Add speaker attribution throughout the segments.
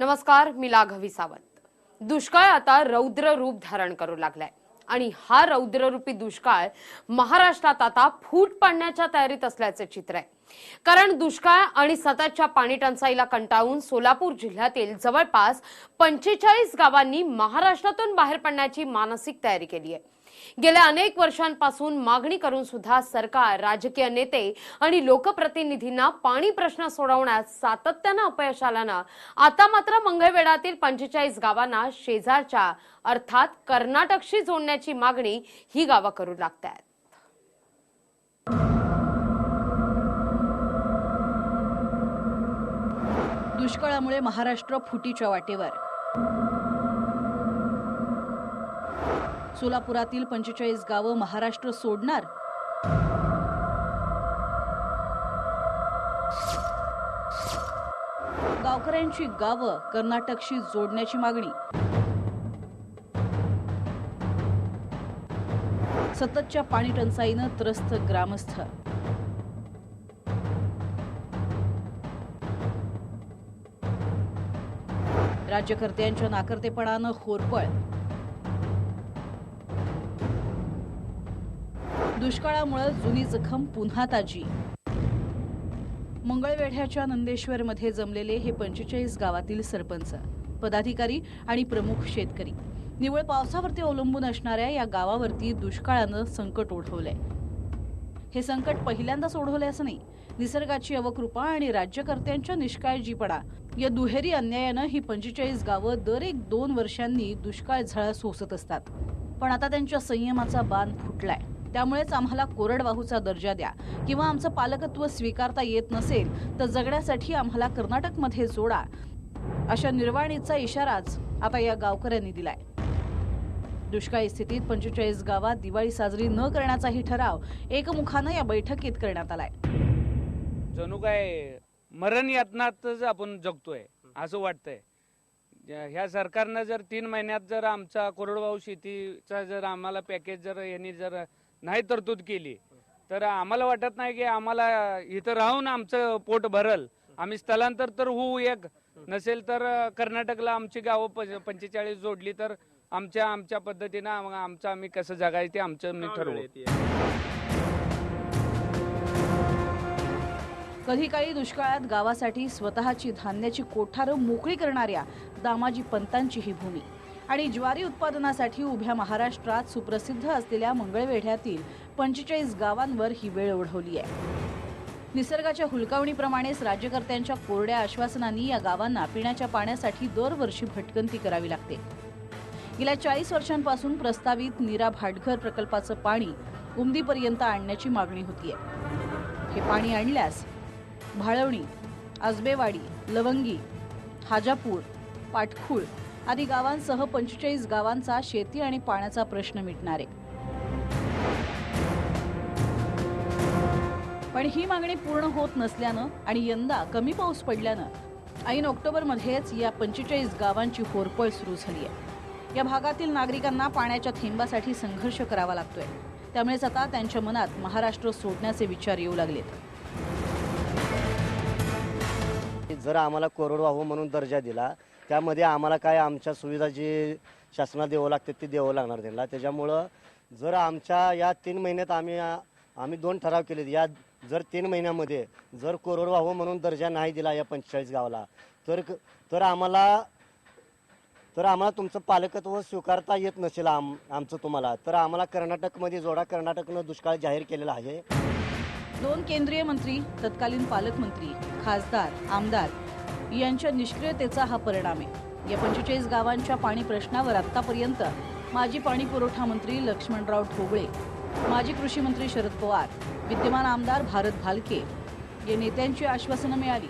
Speaker 1: नमस्कार मी लाघवी सावंत. दुष्काळ आता रौद्र रूप धारण करू लागलाय. आणि हा रौद्ररूपी दुष्काळ महाराष्ट्रात आता फूट पाडण्याच्या तयारीत असल्याचे चित्र आहे. कारण दुष्काळ आणि सततच्या पाणी टंचाईला कंटाळून सोलापूर जिल्ह्यातील जवळपास पंचेचाळीस गावांनी महाराष्ट्रातून बाहेर पडण्याची मानसिक तयारी केली आहे. गेल्या अनेक वर्षांपासून मागणी करून सुद्धा सरकार राजकीय नेते आणि लोकप्रतिनिधींना पाणी प्रश्न सोडवण्यात सातत्यानं अपयश आल्यानं आता मात्र मंगळवेढातील पंचेचाळीस गावांना शेजारच्या अर्थात कर्नाटकशी जोडण्याची मागणी ही गावं करू लागतात
Speaker 2: दुष्काळामुळे महाराष्ट्र फुटीच्या वाटेवर. सोलापुरातील पंचेचाळीस गावं महाराष्ट्र सोडणार? गावकऱ्यांची गावं कर्नाटकशी जोडण्याची मागणी. सततच्या पाणी टंचाईनं त्रस्त ग्रामस्थ. राज्यकर्त्यांच्या नाकर्तेपणानं होरपळ. दुष्काळामुळे जुनी जखम पुन्हा ताजी. मंगळवेढ्याच्या नंदेश्वरमध्ये जमलेले हे पंचेचाळीस गावातील सरपंच पदाधिकारी आणि प्रमुख शेतकरी. निवळ पावसावरती अवलंबून असणाऱ्या या गावावरती दुष्काळानं संकट ओढवलंय. हे संकट पहिल्यांदाच ओढवले असं नाही. निसर्गाची अवकृपा आणि राज्यकर्त्यांच्या निष्काळजीपणा या दुहेरी अन्यायानं ही पंचेचाळीस गावं दर एक दोन वर्षांनी दुष्काळ झळा सोसत असतात. पण आता त्यांच्या संयमाचा बांध फुटलाय. त्यामुळेच आम्हाला कोरडवाहूचा दर्जा द्या. किंवा आमचं पालकत्व स्वीकारता येत नसेल तर जगण्यासाठी आम्हाला कर्नाटकमध्ये जोडा. अशा निर्वाणीचा इशाराच आता या गावकऱ्यांनी दिलाय. दुष्काळी स्थितीत पंचेचाळीस गावात दिवाळी साजरी न करण्याचाही ठराव एकमुखानं या बैठकीत करण्यात आलाय.
Speaker 3: जणू काय मरण यातनातच आपण जगतोय असं वाटतंय. ह्या सरकारनं जर तीन महिन्यात जर आमचा कोरडवाहू शेतीचा जर आम्हाला पॅकेज जर यांनी जर नाही तरतूद केली. तर आम्हाला वाटत नाही की आम्हाला इथं राहून आमचं पोट भरल. आम्ही स्थलांतर तर होऊ एक. नसेल तर कर्नाटकला आमची गावं पंच- पंचेचाळीस जोडली तर आमच्या आमच्या पद्धतीनं आम- आमचं आम्ही कसं जगायचं ते आमचं मी ठरवू.
Speaker 2: कधी काळी दुष्काळात गावासाठी स्वतःची धान्याची कोठारं मोकळी करणाऱ्या दामाजी पंतांची ही भूमी. आणि ज्वारी उत्पादनासाठी उभ्या महाराष्ट्रात सुप्रसिद्ध असलेल्या मंगळवेढ्यातील पंचेचाळीस गावांवर ही वेळ ओढवली आहे. निसर्गाच्या हुलकावणीप्रमाणेच राज्यकर्त्यांच्या कोरड्या आश्वासनांनी या गावांना पिण्याच्या पाण्यासाठी दरवर्षी भटकंती करावी लागते. गेल्या चाळीस वर्षांपासून प्रस्तावित नीरा भाटघर प्रकल्पाचं पाणी उमदीपर्यंत आणण्याची मागणी होतीये. हे पाणी आणल्यास भाळवणी आजबेवाडी लवंगी हाजापूर पाटखूळ आदी गावांसह पंचेचाळीस गावांचा शेती आणि पाण्याचा प्रश्न मिटणार. आहे पण ही मागणी पूर्ण होत नसल्यानं आणि यंदा कमी पाऊस पडल्यानं ऐन ऑक्टोबरमध्येच या पंचेचाळीस गावांची होरपळ सुरू झाली आहे. या भागातील नागरिकांना पाण्याच्या थेंबासाठी संघर्ष करावा लागतोय. त्यामुळेच आता त्यांच्या मनात महाराष्ट्र सोडण्याचे विचार येऊ लागलेत.
Speaker 4: जर आम्हाला कोरडवाहू म्हणून दर्जा दिला. त्यामध्ये आम्हाला काय आमच्या सुविधा जी शासनाला द्यावं लागते ती द्यावं लागणार त्यांना. त्याच्यामुळं जर आमच्या या तीन महिन्यात आम्ही आम्ही दोन ठराव केले या जर तीन महिन्यामध्ये जर कोरडवाहू म्हणून दर्जा नाही दिला या पंचेचाळीस गावाला तर तर आम्हाला तर आम्हाला तुमचं पालकत्व स्वीकारता येत नसेल आम आमचं तुम्हाला. तर आम्हाला कर्नाटकमध्ये जोडा कर्नाटकनं दुष्काळ जाहीर केलेला आहे.
Speaker 2: दोन केंद्रीय मंत्री तत्कालीन पालकमंत्री खासदार आमदार यांच्या निष्क्रियतेचा हा परिणाम आहे. या पंचेचाळीस गावांच्या पाणी प्रश्नावर आतापर्यंत माजी पाणी पुरवठा मंत्री लक्ष्मणराव ठोबळे माजी कृषी मंत्री शरद पवार विद्यमान आमदार भारत भालके या नेत्यांची आश्वासनं मिळाली.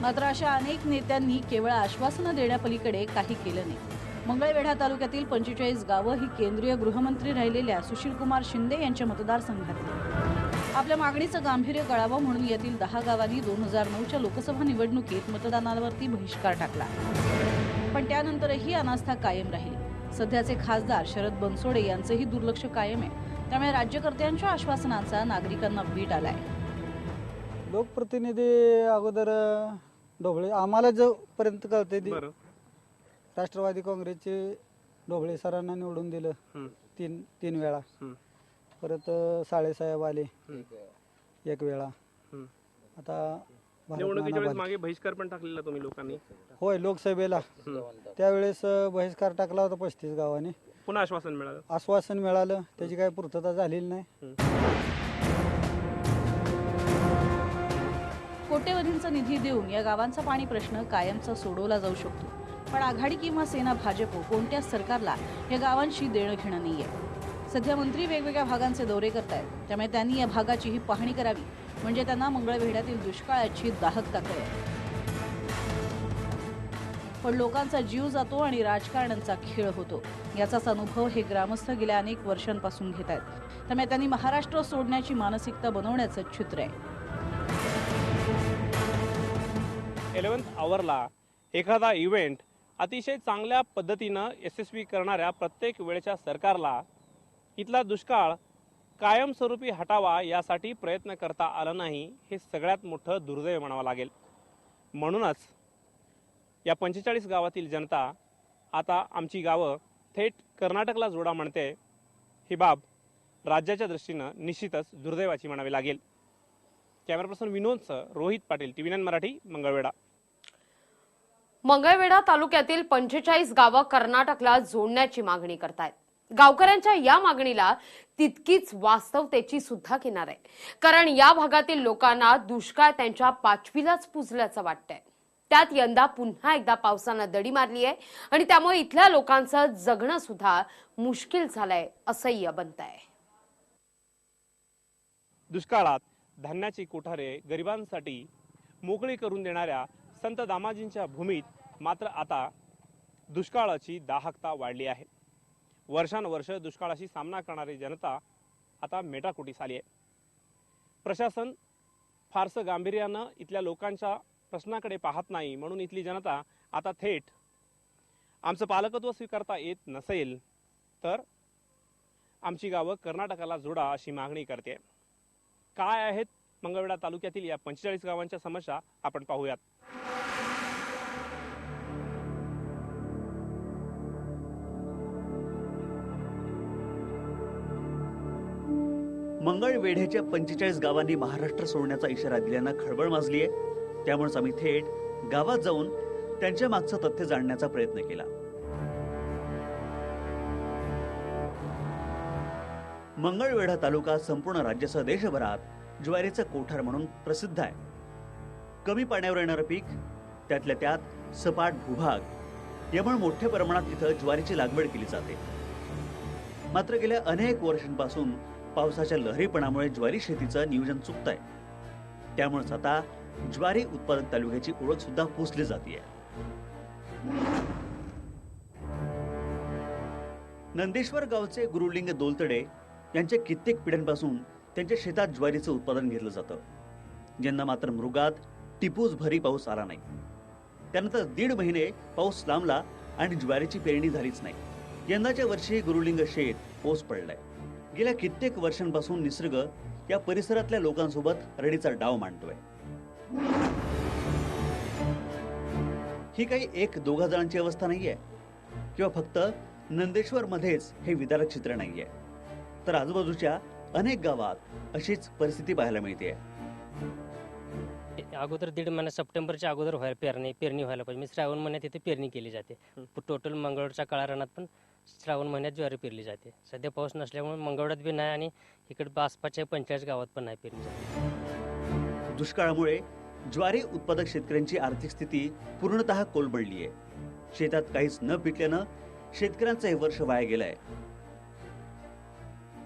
Speaker 2: मात्र अशा अनेक नेत्यांनी केवळ आश्वासनं देण्यापलीकडे काही केलं नाही. मंगळवेढा तालुक्यातील पंचेचाळीस गावं ही केंद्रीय गृहमंत्री राहिलेल्या सुशीलकुमार शिंदे यांच्या मतदारसंघातली आपल्या मागणीचं गांभीर्य कळावं म्हणून यातील दहा गावांनी दोन हजार नऊच्या लोकसभा निवडणुकीत मतदानावरती बहिष्कार टाकला. पण त्यानंतरही अनास्था कायम राहिली. सध्याचे खासदार शरद बनसोडे यांचंही दुर्लक्ष कायम आहे. त्यामुळे राज्यकर्त्यांच्या आश्वासनांचा नागरिकांना वीट आलाय.
Speaker 5: लोकप्रतिनिधी अगोदर ढोबळे आम्हाला जोपर्यंत कळते राष्ट्रवादी काँग्रेसचे ढोबळे सरांना निवडून दिलं
Speaker 6: हं,
Speaker 5: तीन तीन वेळा. परत अं, साळेसाहेब आले. एक वेळा. आता भारत
Speaker 6: निवडणुकीच्या
Speaker 5: नाना
Speaker 6: वेळेस
Speaker 5: बाले.
Speaker 6: मागे बहिष्कार पण टाकलेला तुम्ही लोकांनी.
Speaker 5: होय लोकसभेला.
Speaker 6: हं.
Speaker 5: त्यावेळेस अं, बहिष्कार टाकला होता पस्तीस गावाने.
Speaker 6: पुन्हा आश्वासन मिळालं.
Speaker 5: आश्वासन मिळालं. त्याची काही पूर्तता झालेली नाही.
Speaker 2: कोट्यवधींचा निधी देऊन या गावांचा पाणी प्रश्न कायमचा सोडवला जाऊ शकतो. पण आघाडी किंवा सेना भाजप कोणत्याच सरकारला या गावांशी देणं घेणं नाहीये. सध्या मंत्री वेगवेगळ्या भागांचे दौरे करत आहेत त्यामुळे त्यांनी या भागाचीही पाहणी करावी. म्हणजे त्यांना मंगळवेढ्यातील दुष्काळाची दाहकता कळेल पण लोकांचा जीव जातो आणि राजकारण्यांचा खेळ होतो. याचाच अनुभव हे ग्रामस्थ गेल्या अनेक वर्षांपासून घेत आहेत त्यामुळे त्यांनी महाराष्ट्र सोडण्याची मानसिकता बनवण्याचं चित्र आहे.
Speaker 6: इलेवन्थ आवरला एखादा इव्हेंट अतिशय चांगल्या पद्धतीनं यशस्वी करणाऱ्या प्रत्येक वेळेच्या सरकारला इथला दुष्काळ कायमस्वरूपी हटावा यासाठी प्रयत्न करता आला नाही हे सगळ्यात मोठं दुर्दैव म्हणावं लागेल. म्हणूनच या पंचेचाळीस गावातील जनता आता आमची गावं थेट कर्नाटकला जोडा म्हणते ही बाब राज्याच्या दृष्टीनं निश्चितच दुर्दैवाची म्हणावी लागेल. कॅमेरा पर्सन विनोदसह रोहित पाटील टीव्ही नाईन मराठी मंगळवेढा.
Speaker 1: मंगळवेढा तालुक्यातील पंचेचाळीस गावं कर्नाटकला जोडण्याची मागणी करतायत. गावकऱ्यांच्या या मागणीला तितकीच वास्तवतेची सुद्धा किनार आहे. कारण या भागातील लोकांना दुष्काळ त्यांच्या पाचवीलाच पुजल्याचं वाटतंय. त्यात यंदा पुन्हा एकदा पावसानं दडी मारली आहे आणि त्यामुळे इथल्या लोकांचं जगणं सुद्धा मुश्किल झालंय असह्य आहे.
Speaker 6: दुष्काळात धान्याची कोठारे गरिबांसाठी मोकळी करून देणाऱ्या संत दामाजींच्या भूमीत मात्र आता दुष्काळाची दाहकता वाढली आहे. वर्षानुवर्ष दुष्काळाशी सामना करणारी जनता आता मेटाकुटीस आली आहे. प्रशासन फारसं गांभीर्यानं इथल्या लोकांच्या प्रश्नाकडे पाहत नाही म्हणून इथली जनता आता थेट आमचं पालकत्व स्वीकारता येत नसेल तर आमची गावं कर्नाटकाला जोडा अशी मागणी करते. काय आहेत मंगळवेढा तालुक्यातील या पंचेचाळीस गावांच्या समस्या आपण पाहूयात.
Speaker 7: मंगळवेढ्याच्या पंचेचाळीस गावांनी महाराष्ट्र सोडण्याचा इशारा दिल्यानं खळबळ माजली आहे त्यामुळेच आम्ही थेट गावात जाऊन त्यांच्या मागचं तथ्य जाणण्याचा प्रयत्न केला. मंगळवेढा तालुका संपूर्ण राज्यासह देशभरात ज्वारीचं कोठार म्हणून प्रसिद्ध आहे. कमी पाण्यावर येणारं पीक त्यातल्या त्यात सपाट भूभाग यामुळे मोठ्या प्रमाणात इथं ज्वारीची लागवड केली जाते. मात्र गेल्या अनेक वर्षांपासून पावसाच्या लहरीपणामुळे ज्वारी शेतीचं नियोजन चुकत आहे त्यामुळेच आता ज्वारी उत्पादक तालुक्याची ओळख सुद्धा पुसली जाते नंदेश्वर गावचे गुरुलिंग दोलतडे यांच्या कित्येक पिढ्यांपासून त्यांच्या शेतात ज्वारीचं उत्पादन घेतलं जातं. यंदा मात्र मृगात टिपूस भरी पाऊस आला नाही. त्यानंतर दीड महिने पाऊस लांबला आणि ज्वारीची पेरणी झालीच नाही. यंदाच्या वर्षी गुरुलिंग शेत ओस पडलाय. गेल्या कित्येक वर्षांपासून निसर्ग या परिसरातल्या लोकांसोबत रडीचा डाव मांडतोय. ही काही एक दोघा जणांची अवस्था नाहीये. किंवा फक्त नंदेश्वर मध्येच हे विदारक चित्र नाहीये. तर आजूबाजूच्या अनेक गावात अशीच परिस्थिती पाहायला मिळते
Speaker 8: अगोदर दीड महिना सप्टेंबरच्या अगोदर व्हायला पेरणी पेरणी व्हायला पाहिजे. म्हणजे श्रावण महिन्यात इथे पेरणी केली जाते. टोटल मंगळवारच्या काळा रानात पण श्रावण महिन्यात ज्वारी पेरली जाते. सध्या पाऊस नसल्यामुळे मंगळवाड्यात बी नाही आणि इकडे आसपासच्या पंचेचाळीस गावात पण नाही पेरली जाते.
Speaker 7: दुष्काळामुळे ज्वारी उत्पादक शेतकऱ्यांची आर्थिक स्थिती पूर्णतः कोलबडली आहे शेतात काहीच न पिकल्यानं शेतकऱ्यांचं हे वर्ष वाया गेलंय.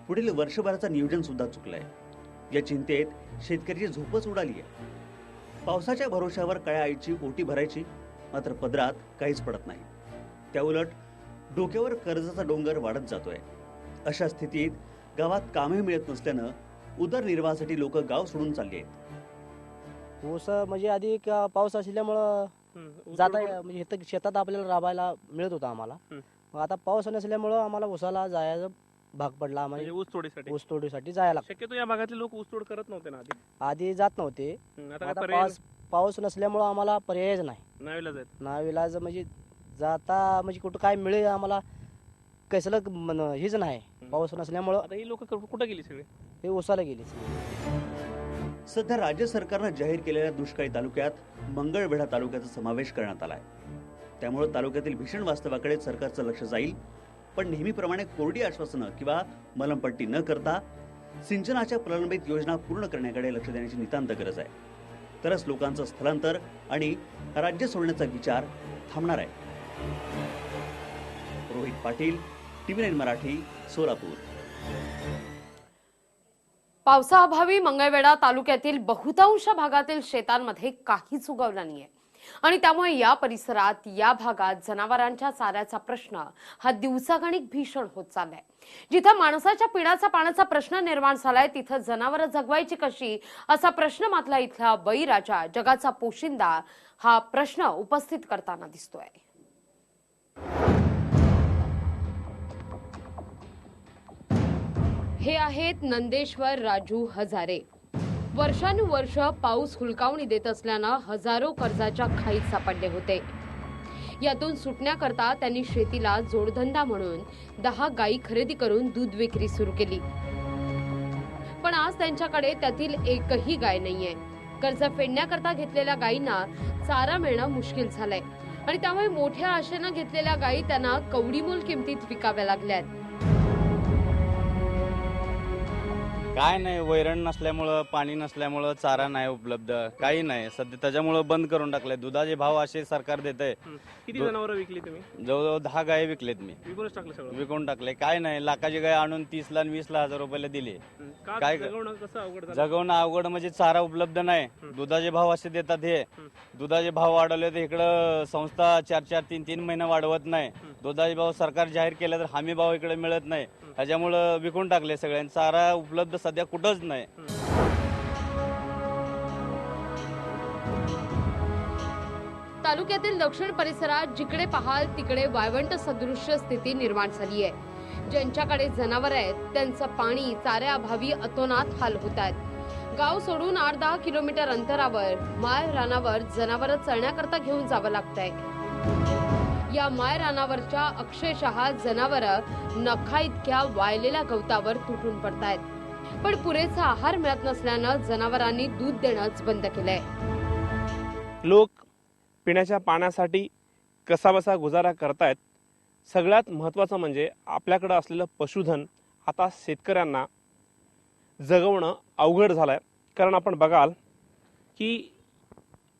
Speaker 7: पुढील वर्षभराचा नियोजन सुद्धा चुकलंय. या चिंतेत शेतकऱ्याची झोपच उडाली आहे पावसाच्या भरोशावर काळ्या आईची ओटी भरायची मात्र पदरात काहीच पडत नाही. त्याउलट डोक्यावर कर्जाचा डोंगर वाढत जातोय. अशा स्थितीत गावात कामे मिळत नसल्यानं उदरनिर्वाहासाठी लोक गाव सोडून चालले आहेत.
Speaker 9: ऊस म्हणजे आधी क- पाऊस असल्यामुळं जाता. म्हणजे इथं शेतात आपल्याला राबायला मिळत होतं आम्हाला.
Speaker 6: हं.
Speaker 9: मग आता पाऊस नसल्यामुळं आम्हाला उसाला जायचं भाग पडला
Speaker 6: म्हणजे
Speaker 9: आम्हाला
Speaker 6: ऊस तोडीसाठी.
Speaker 9: ऊस तोडीसाठी जायला लागतं.
Speaker 6: शक्यतो या भागातले लोक ऊस तोड करत नव्हते ना आधी?
Speaker 9: आधी जात नव्हते.
Speaker 6: आता काय
Speaker 9: आता
Speaker 6: पर्याय
Speaker 9: पाऊस पाऊस नसल्यामुळं आम्हाला पर्यायच नाही.
Speaker 6: नावीलाज आहेत.
Speaker 9: नाविलाज म्हणजे जाता म्हणजे कुठं काय मिळेल आम्हाला कसलं मन- हेच नाही. पाऊस नसल्यामुळं
Speaker 6: आता ही लोक कुठं गेली सगळे?
Speaker 9: हे उसाला गेली
Speaker 7: सध्या राज्य सरकारनं जाहीर केलेल्या दुष्काळी तालुक्यात मंगळवेढा तालुक्याचा समावेश करण्यात आलाय. त्यामुळे तालुक्यातील भीषण वास्तवाकडे सरकारचं लक्ष जाईल. पण नेहमीप्रमाणे कोरडी आश्वासनं किंवा मलमपट्टी न करता सिंचनाच्या प्रलंबित योजना पूर्ण करण्याकडे लक्ष देण्याची नितांत गरज आहे. तरच लोकांचं स्थलांतर आणि राज्य सोडण्याचा विचार थांबणार आहे. Rohit Patil TV nine Marathi Solapur.
Speaker 1: पावसाअभावी मंगळवेढा तालुक्यातील बहुतांश भागातील शेतांमध्ये काहीच उगवलं नाहीये. आणि त्यामुळे या परिसरात या भागात जनावरांच्या चाऱ्याचा प्रश्न हा दिवसागणिक भीषण होत चाललाय. जिथं माणसाच्या पिण्याचा पाण्याचा प्रश्न निर्माण झालाय तिथं जनावरं जगवायची कशी असा प्रश्न मातला इथला बळीराजा जगाचा पोशिंदा हा प्रश्न उपस्थित करताना दिसतोय. हे आहेत नंदेश्वर राजू हजारे. वर्षानुवर्ष पाऊस हुलकावणी देत असल्यानं हजारो कर्जाच्या खाईत सापडले होते. यातून सुटण्याकरता त्यांनी शेतीला जोडधंदा म्हणून दहा गायी खरेदी करून दूध विक्री सुरू केली. पण आज त्यांच्याकडे त्यातील एकही गाय नाहीये. कर्ज फेडण्याकरता घेतलेल्या गायींना चारा मिळणं मुश्किल झालंय. आणि त्यामुळे मोठ्या आशेनं घेतलेल्या गायी त्यांना कवडीमोल किमतीत विकाव्या लागल्यात.
Speaker 10: काय नाही वैरण नसल्यामुळं पाणी नसल्यामुळं चारा नाही उपलब्ध काही नाही. सध्या त्याच्यामुळं बंद करून टाकलंय. दुधाचे भाव असे सरकार देत आहे.
Speaker 6: किती जनावरं विकली तुम्ही?
Speaker 10: जवळजवळ दहा गाय विकलेत मी.
Speaker 6: विकूनच टाकलं सगळं?
Speaker 10: विकून टाकले काय नाही लाखाची गाय आणून तीसला आणि वीसला हजार रुपयाला दिली.
Speaker 6: का
Speaker 10: काय-
Speaker 6: जगवणं कसं अवघड झालं?
Speaker 10: जगवणं अवघड म्हणजे चारा उपलब्ध नाही. दुधाचे भाव असे देतात हे. दुधाचे भाव वाढवले तर इकडं संस्था चार चार तीन तीन महिने वाढवत नाही. दुधाचे भाव सरकार जाहीर केले तर हमी भाव इकडे मिळत नाही. त्याच्यामुळं विकून टाकले सगळ्यांनी. चारा उपलब्ध सध्या कुठंच नाही.
Speaker 1: तालुक्यातील दक्षिण परिसरात जिकडे पाहाल तिकडे वाळवंट सदृश्य स्थिती निर्माण झाली आहे. ज्यांच्याकडे जनावर आहेत त्यांचं पाणी चाऱ्याअभावी अतोनात हाल होत आहेत. गाव सोडून आठ दहा किलोमीटर अंतरावर माय रानावर जनावर चरण्याकरता घेऊन जावं लागतंय. या माय रानावरच्या अक्षरशः जनावर नखा इतक्या वाळलेल्या गवतावर तुटून पडतायत. पण पुरेसा आहार मिळत नसल्यानं जनावरांनी दूध देणंच बंद केलंय.
Speaker 6: लोक पिण्याच्या पाण्यासाठी कसाबसा गुजारा करतायत. सगळ्यात महत्त्वाचं म्हणजे आपल्याकडं असलेलं पशुधन आता शेतकऱ्यांना जगवणं अवघड झालं आहे कारण आपण बघाल की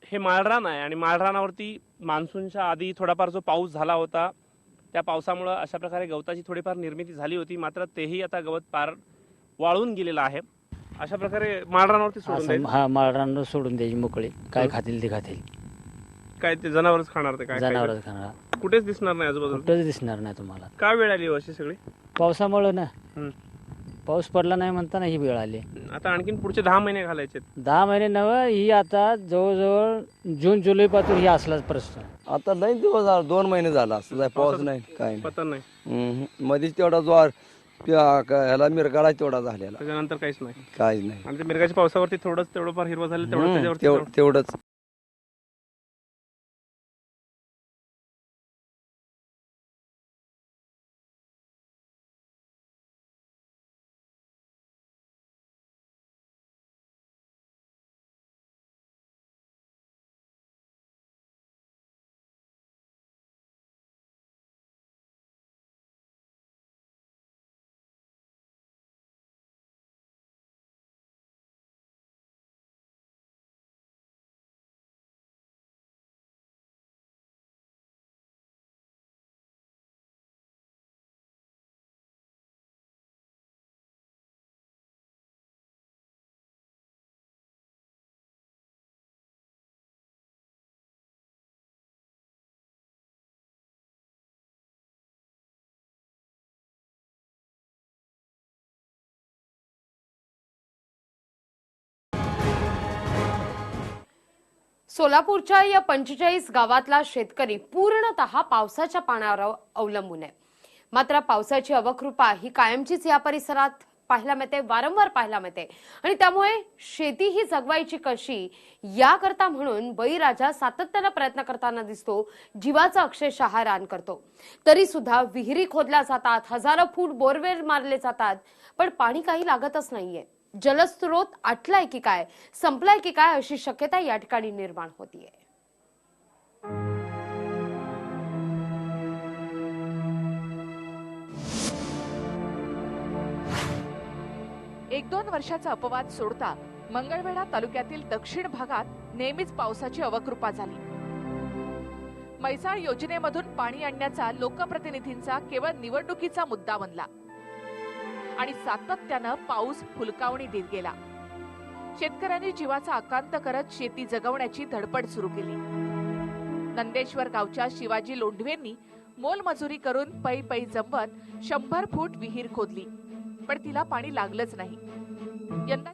Speaker 6: हे माळरान आहे आणि माळरानावरती मान्सूनच्या आधी थोडाफार जो पाऊस झाला होता त्या पावसामुळं अशा प्रकारे गवताची थोडीफार निर्मिती झाली होती. मात्र तेही आता गवत पार वाळून गेलेलं आहे. अशा प्रकारे माळरानावरती सोडून
Speaker 11: असं
Speaker 6: द्यायचं.
Speaker 11: हा माळरान सोडून द्यायची मोकळे. काय खातील ते खातील.
Speaker 6: काय ते जनावरच खाणार ते काय
Speaker 11: जनावर
Speaker 6: खायचं?
Speaker 11: खाणार.
Speaker 6: कुठेच दिसणार नाही आजूबाजूला.
Speaker 11: कुठंच दिसणार नाही तुम्हाला.
Speaker 6: का वेळ आली हो अशी सगळी?
Speaker 11: पावसामुळं ना.
Speaker 6: हम्म.
Speaker 11: पाऊस पडला नाही म्हणताना ही वेळ आली.
Speaker 6: आता आणखीन पुढचे दहा महिने घालायचे
Speaker 11: दहा महिने नव ही आता जवळजवळ जून जुलै पासून ही असलाच प्रश्न.
Speaker 12: आता लई दिवस झाला दोन महिने झाला. असं काय पाऊस नाही काय नाही.
Speaker 6: पतन नाही.
Speaker 12: हम्म. मध्येच तेवढा ज्वार ह्याला मिरगाळा तेवढा झालेला.
Speaker 6: त्याच्यानंतर काहीच नाही.
Speaker 12: काहीच नाही.
Speaker 6: आणि मिरगाच्या पावसावरती थोडंच तेवढं फार हिरवं झालं तेवढं
Speaker 12: हम्म.
Speaker 6: त्याच्यावरती
Speaker 12: तेव- तेवढंच.
Speaker 1: सोलापूरच्या या पंचेचाळीस गावातला शेतकरी पूर्णतः पावसाच्या पाण्यावर अवलंबून आहे. मात्र पावसाची अवकृपा ही कायमचीच या परिसरात पाहायला मिळते वारंवार पाहायला मिळते. आणि त्यामुळे शेती ही जगवायची कशी याकरता म्हणून बळीराजा सातत्यानं प्रयत्न करताना दिसतो जीवाचा अक्षरशः रान करतो. तरी सुद्धा विहिरी खोदल्या जातात हजारो फूट बोरवेल मारले जातात पण पाणी काही लागतच नाहीये. जलस्रोत आटलाय की काय? संपलाय की काय अशी शक्यता या ठिकाणी निर्माण होतीये.
Speaker 13: एक दोन वर्षाचा अपवाद सोडता मंगळवेढा तालुक्यातील दक्षिण भागात नेहमीच पावसाची अवकृपा झाली. मैसाळ योजनेमधून पाणी आणण्याचा लोकप्रतिनिधींचा केवळ निवडणुकीचा मुद्दा बनला. आणि सातत्यानं पाऊस फुलकावणी देत गेला. शेतकऱ्यांनी जीवाचा आकांत करत शेती जगवण्याची धडपड सुरू केली. नंदेश्वर गावच्या शिवाजी लोंढवेंनी मोलमजुरी करून पै पै जमवत शंभर फूट विहीर खोदली पण तिला पाणी लागलंच नाही. यंदा